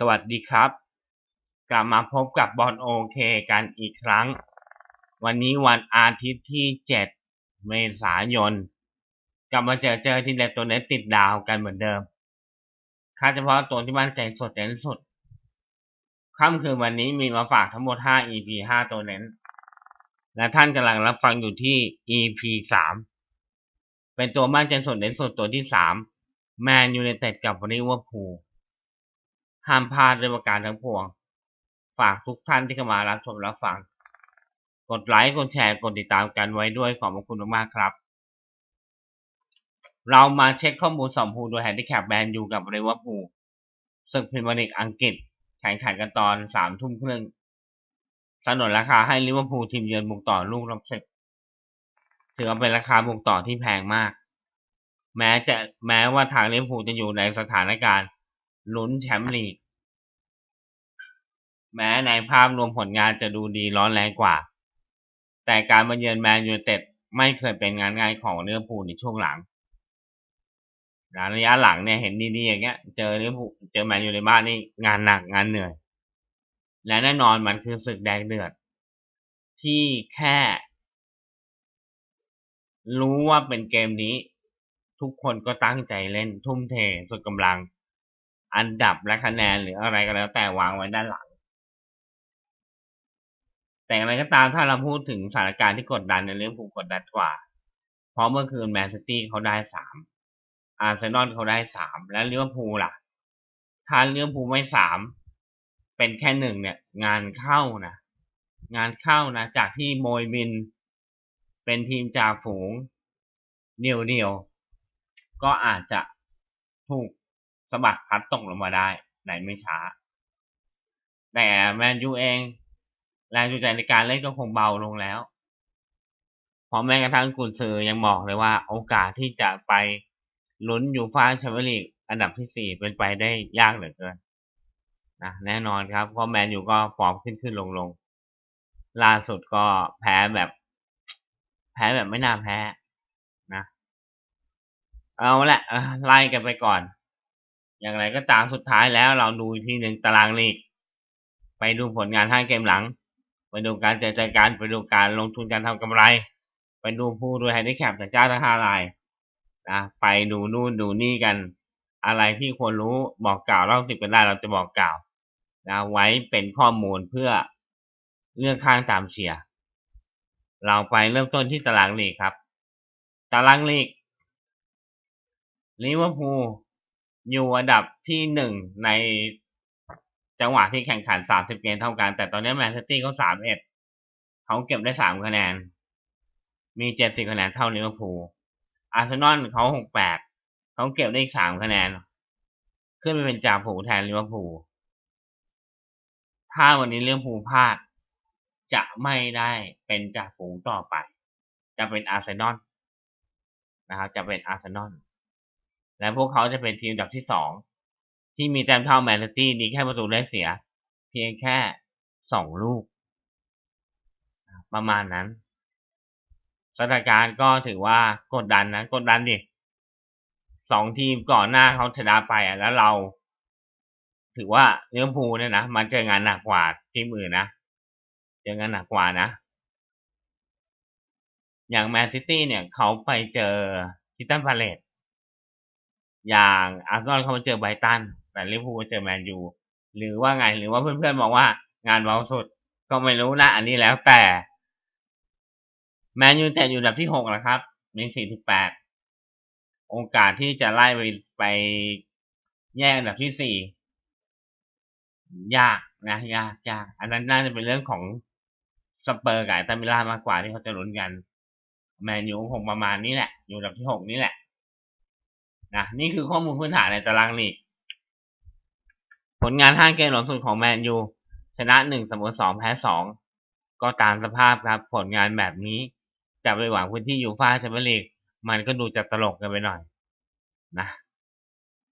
สวัสดีครับ กลับมาพบกับบอลโอเคกันอีกครั้ง วันนี้วันอาทิตย์ที่ 7 เมษายน กลับมาเจอเจอที่เด็ดตัวเน็ตติดดาวกันเหมือนเดิมค่าเฉพาะตัวที่มั่นใจสดเด่นสุดค่ำคืนวันนี้มีมาฝากทั้งหมด 5 EP 5 ตัวเน้น และท่านกำลังรับฟังอยู่ที่ EP 3 เป็นตัวมั่นใจสดเด่นสุดตัวที่ 3 แมนยูไนเต็ดกับลิเวอร์พูล ห้ามพลาดด้วยประการทั้งปวง ฝากทุกท่านที่เข้ามารับชมรับฟัง กดไลค์ กดแชร์ กดติดตามกันไว้ด้วยขอบพระคุณมากๆครับ เรามาเช็คข้อมูลสมพูโดยแฮนดิแคปแมนอยู่กับลิเวอร์พูลศึกพรีเมียร์ลีกอังกฤษแข่งขันกันตอนสามทุ่มครึ่งสนนราคาให้ลิเวอร์พูลทีมเยือนบุกต่อลูกรับศึกถือว่าเป็นราคาบุกต่อที่แพงมาก แม้จะแม้ว่าทางลิเวอร์พูลจะอยู่ในสถานการณ์ ลุ้นแชมป์ลีก แม้ในภาพรวมผลงานจะดูดีร้อนแรงกว่า แต่การมาเยือนแมนยูเต็ดไม่เคยเป็นงานง่ายของลิเวอร์พูลในช่วงหลังระยะหลังเนี่ยเห็นดีๆอย่างเงี้ย เจอลิเวอร์พูลเจอแมนยูในบ้านนี่งานหนักงานเหนื่อย และแน่นอนมันคือศึกแดงเดือด ที่แค่ รู้ว่าเป็นเกมนี้ ทุกคนก็ตั้งใจเล่นทุ่มเทสุดกำลัง อันดับและคะแนนหรืออะไรก็แล้วแต่วางไว้ด้านหลัง แต่อะไรก็ตามถ้าเราพูดถึงสถานการณ์ที่กดดันในเรื่องผูกกดดันกว่า เพราะเมื่อคืนแมนซิตี้เขาได้สามอาร์เซนอลเขาได้สามแล้วลิเวอร์พูลล่ะ ถ้าลิเวอร์พูลไม่สามเป็นแค่หนึ่งเนี่ย งานเข้านะงานเข้านะ จากที่โมยบิน เป็นทีมจากฝูงเดียวเดียวก็อาจจะถูก สะบัดพัดตกลงมาได้ ในไม่ช้า แต่แมนยูเองแรงจูงใจในการเล่นก็คงเบาลงแล้วเพราะแม้กระทั่งกุนซือยังบอกเลยว่าโอกาสที่จะไปลุ้นยูฟ่าแชมเปี้ยนลีกอันดับที่สี่เป็นไปได้ยากเหลือเกินนะแน่นอนครับเพราะแมนยูก็ฟอร์มขึ้นขึ้นลงลงล่าสุดก็แพ้แบบ แพ้แบบไม่น่าแพ้นะ เอาละไล่กันไปก่อน อย่างไรก็ตามสุดท้ายแล้วเราดูทีหนึ่งตารางลีก ไปดูผลงานห้าเกมหลัง ไปดูการเจรจาการไปดูการลงทุนการทำกำไร ไปดูผู้ดูแฮนดิแคปจากเจ้าทั้งห้ารายนะไปดูนู่นดูนี่กัน อะไรที่ควรรู้บอกกล่าวเล่าสิบกันได้เราจะบอกกล่าวนะไว้เป็นข้อมูลเพื่อเลือกข้างตามเชียร์เราไปเริ่มต้นที่ตารางลีกครับ ตารางลีกลิเวอร์พูล อยู่อันดับที่หนึ่งในจังหวะที่แข่งขันสามสิบเกมเท่ากัน แต่ตอนนี้แมนซิตี้เขาสามเอ็ดเขาเก็บได้สามคะแนน มีเจ็ดสิบคะแนนเท่าลิเวอร์พูลอาร์เซนอลเขาหกแปดเขาเก็บได้อีกสามคะแนน ขึ้นไปเป็นจ่าฝูแทนลิเวอร์พูลถ้าวันนี้ลิเวอร์พูลพลาด จะไม่ได้เป็นจ่าฝูงต่อไป จะเป็นอาร์เซนอลนะครับจะเป็นอาร์เซนอล และพวกเขาจะเป็นทีมอันดับที่สองที่มีแต้มเท่าแมนซิตี้ดีแค่ประตูได้เสีย เพียงแค่สองลูก ประมาณนั้นสถานการณ์ก็ถือว่ากดดันนะกดดันดิสองทีมก่อนหน้าเขาชนะไปอะแล้วเรา ถือว่าเลี้ยงพูเนี่ยนะมันเจองานหนักกว่าทีมอื่นนะเจองานหนักกว่านะ อย่างแมนซิตี้เนี่ยเขาไปเจอทิตันพาเลต อย่างอาร์เซนอลเขามาเจอไบตันแต่ลิเวอร์พูลเจอแมนยูหรือว่าไงหรือว่าเพื่อนๆบอกว่างานเบาสุดก็ไม่รู้นะอันนี้แล้วแต่แมนยูแต่อยู่อันดับที่หกนะครับมีสี่สิบแปดโอกาสที่จะไล่ไปไปแย่อันดับที่สี่ยากนะยากยากอันนั้นน่าจะเป็นเรื่องของสเปอร์กับตามิลามากกว่าที่เขาจะลุ้นกัน แมนยูคงประมาณนี้แหละ อยู่อันดับที่หกนี่แหละ นะนี่คือข้อมูลพื้นฐานในตารางลีกผลงานห้าเกมหลังสุดของแมนยูชนะหนึ่งเสมอสองแพ้สองก็ตามสภาพครับ ผลงานแบบนี้จะไปหวังพื้นที่ยูฟ่าแชมเปี้ยนลีกมันก็ดูจะตลกกันไปหน่อยนะ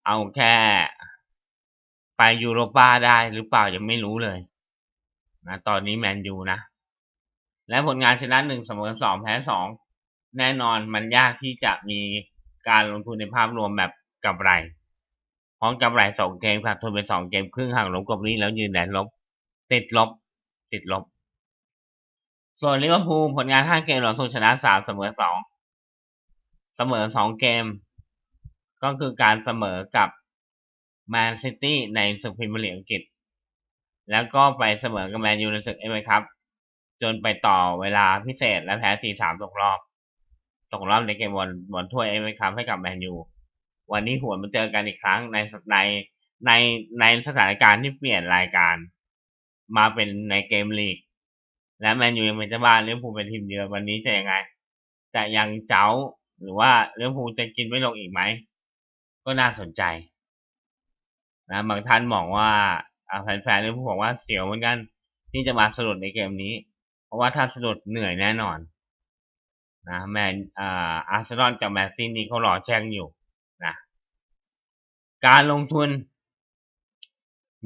เอาแค่ไปยูโรปาได้หรือเปล่ายังไม่รู้เลยนะตอนนี้แมนยูนะ และผลงานชนะหนึ่งเสมอสองแพ้สองแน่นอนมันยากที่จะมี การลงทุนในภาพรวมแบบกับไร พร้อมกับไหลสองเกมขาดทุนไปสองเกมครึ่งห่างลบกับนี้แล้วยืนแดนลบ ติดลบติดลบ ส่วนลิเวอร์พูลผลงานห้าเกมหลังสุดชนะสามเสมอสองเสมอสองเกม ก็คือการเสมอกับแมนซิตี้ในศึกพรีเมียร์ลีกอังกฤษ แล้วก็ไปเสมอกับแมนยูในศึกเอฟเอครับ จนไปต่อเวลาพิเศษและแพ้สี่สามตกรอบ ตกรอบในเกมบอลบอลถ้วยเอฟเอครับให้กับแมนยูวันนี้หัวนมาเจอกันอีกครั้งในในในในสถานการณ์ที่เปลี่ยนรายการ มาเป็นในเกมลีก และแมนยูยังเป็นเจ้าบ้านลิเวอร์พูลเป็นทีมเยือนวันนี้จะยังไงจะยังเจ้าหรือว่าลิเวอร์พูลจะกินไม่ลงอีกไหม ก็น่าสนใจ นะบางท่านมองว่าแฟนๆลิเวอร์พูลบอกว่าเสียวเหมือนกัน ที่จะมาสะดุดในเกมนี้ เพราะว่าถ้าสะดุดเหนื่อยแน่นอน นะแมนอ่าอาร์เซนอลกับแมนซิตี้เขารอแจ้งอยู่นะการลงทุน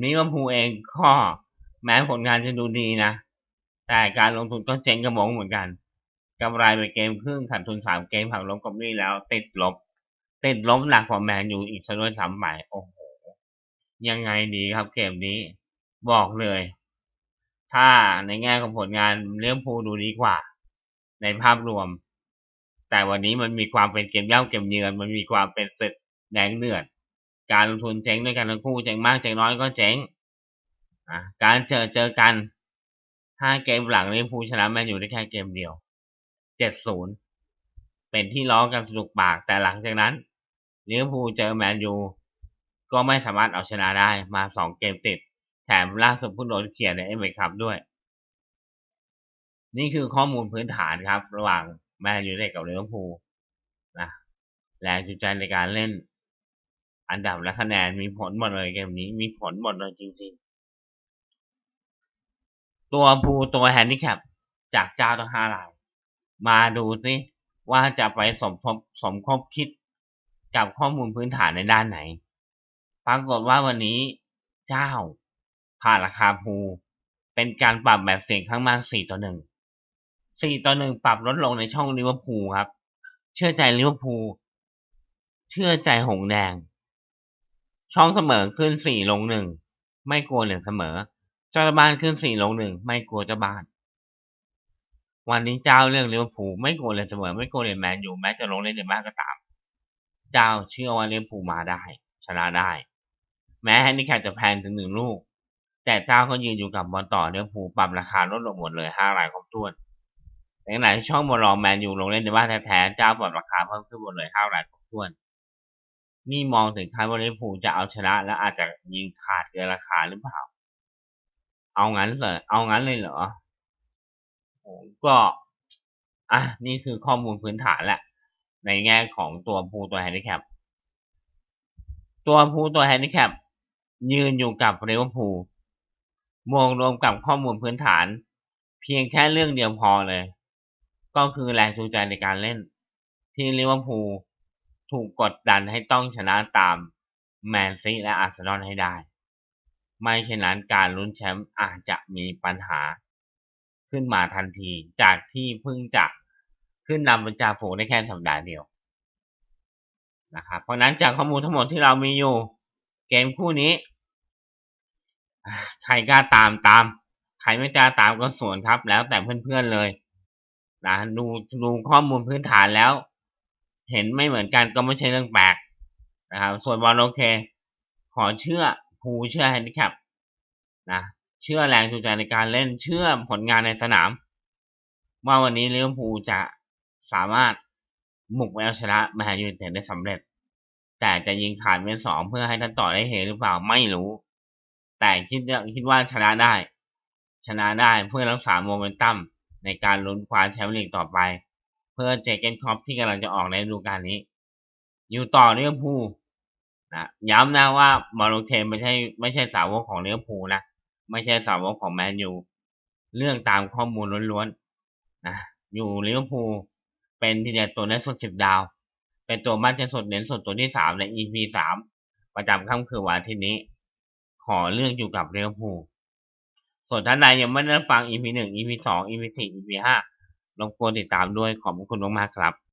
ลิเวอร์พูลเองก็แม้ผลงานจะดูดีนะ แต่การลงทุนก็เจ๊งกระมงเหมือนกันกำไรไปเกมครึ่งขาดทุนสามเกมผักลบกับนี่แล้ว ติดลบ ติดลบหนักกว่าแมนอยู่อีกซะด้วยซ้ำไปโอ้โห ยังไงดีครับเกมนี้ บอกเลย ถ้าในแง่ของผลงานเลี้ยงพูดูดีกว่า ในภาพรวม แต่วันนี้มันมีความเป็นเกมเย่าเกมเยือน มันมีความเป็นศึกแดงเดือด การลงทุนเจ๊งด้วยกันทั้งคู่เจ๊งมากเจ๊งน้อยก็เจ๊งการเจอเจอกันห้าเกมหลังลิเวอร์พูลชนะแมนยูได้แค่เกมเดียวเจ็ดศูนย์เป็นที่ล้อกันสนุกปากแต่หลังจากนั้นลิเวอร์พูลเจอแมนยูก็ไม่สามารถเอาชนะได้มาสองเกมติด แถมล่าสุดผู้โดนเขียนในเอเมคัพด้วย นี่คือข้อมูลพื้นฐานครับ ระหว่าง แมนยูไนกับลิเวอร์พูลนะแรงจูงใจในการเล่น อันดับและคะแนนมีผลหมดเลยเกมนี้มีผลหมดเลยจริงๆ ตัวภูตัวแฮนดิแคปจากเจ้าทั้งห้ารายมาดูซิว่าจะไปสมทบสมคบคิดกับข้อมูลพื้นฐานในด้านไหน ปรากฏว่าวันนี้เจ้าผ่านราคาภูเป็นการปรับแบบเสียงข้างมากสี่ต่อหนึ่ง สี่ต่อหนึ่งปรับลดลงในช่องลิเวอร์พูลครับ เชื่อใจลิเวอร์พูล เชื่อใจหงแดง ช่องเสมอขึ้นสี่ลงหนึ่ง ไม่กลัวเหลืองเสมอ เจ้าบ้านขึ้นสี่ลงหนึ่ง ไม่กลัวเจ้าบ้าน วันนี้เจ้าเรื่องลิเวอร์พูลไม่กลัวเลยเสมอ ไม่กลัวเลยแมนอยู่แม้จะลงเล่นในบ้านก็ตาม เจ้าเชื่อว่าลิเวอร์พูลมาได้ ชนะได้ แม้แฮนดิแคปจะแพงถึงหนึ่งลูก แต่เจ้าก็ยืนอยู่กับบอลต่อลิเวอร์พูลปรับราคาลดลงหมดเลยห้ารายครบถ้วน ในขณะที่ช่องบอลรองแมนยูลงเล่นในบ้านแท้ๆเจ้าปรับราคาเพิ่มขึ้นหมดเลยห้ารายครบถ้วน นี่มองถึงขั้นว่าลิเวอร์พูลจะเอาชนะ แล้วอาจจะยิงขาดเกินราคาหรือเปล่า เอางั้นเลยเอางั้นเลยเหรอโอ้ก็อะนี่คือข้อมูลพื้นฐานแหละ ในแง่ของตัวพูตัวแฮนดิแคปตัวพูตัวแฮนดิแคปยืนอยู่กับเรเวอร์พูลมองรวมกับข้อมูลพื้นฐาน เพียงแค่เรื่องเดียวพอเลย ก็คือแรงจูงใจในการเล่น ที่ลิเวอร์พูลถูกกดดันให้ต้องชนะตามแมนซีและอาร์เซนอลให้ได้ ไม่เช่นนั้นการลุ้นแชมป์อาจจะมีปัญหาขึ้นมาทันทีจากที่เพิ่งจะขึ้นนำเป็นจ่าฝูงได้แค่สัปดาห์เดียวนะครับเพราะนั้นจากข้อมูลทั้งหมดที่เรามีอยู่ เกมคู่นี้ ใครกล้าตามตาม ใครไม่กล้าตามก็สวนครับ แล้วแต่เพื่อนๆเลย นะดูดูข้อมูลพื้นฐานแล้ว เห็นไม่เหมือนกันก็ไม่ใช่เรื่องแปลกนะครับ ส่วนบอลโอเค ขอเชื่อภูเชื่อแฮนดิแคปนะเชื่อแรงจูงใจในการเล่นเชื่อผลงานในสนาม ว่าวันนี้ลิเวอร์พูลจะสามารถบุกไปเอาชนะแมนยูไนเต็ดได้สำเร็จ แต่จะยิงขาดเป็นสองเพื่อให้ท่านต่อได้เฮหรือเปล่าไม่รู้ แต่คิดคิดว่าชนะได้ ชนะได้เพื่อรักษาโมเมนตัม ในการลุ้นคว้าแชมป์ลีกต่อไป เพื่อเจเกนคอปที่กำลังจะออกในฤดูกาลนี้ อยู่ต่อลิเวอร์พูลนะย้ำนะว่ามาโลเทนไม่ใช่ไม่ใช่สาวกของลิเวอร์พูลนะไม่ใช่สาวกของแมนยูเรื่องตามข้อมูลล้วนๆนะอยู่ลิเวอร์พูลเป็นทีเดียวตัวเน้นสดสิบดาว เป็นตัวบ้านเจนสดเน้นสดตัวที่สามใน EP สามประจำค่ำคืนวันอาทิตย์นี้ ขอเลือกอยู่กับลิเวอร์พูล ส่วนท่านใดยังไม่ได้ฟัง EP หนึ่ง EP สอง EP สี่ EP ห้า รบกวนติดตามด้วย ขอบคุณมากๆครับ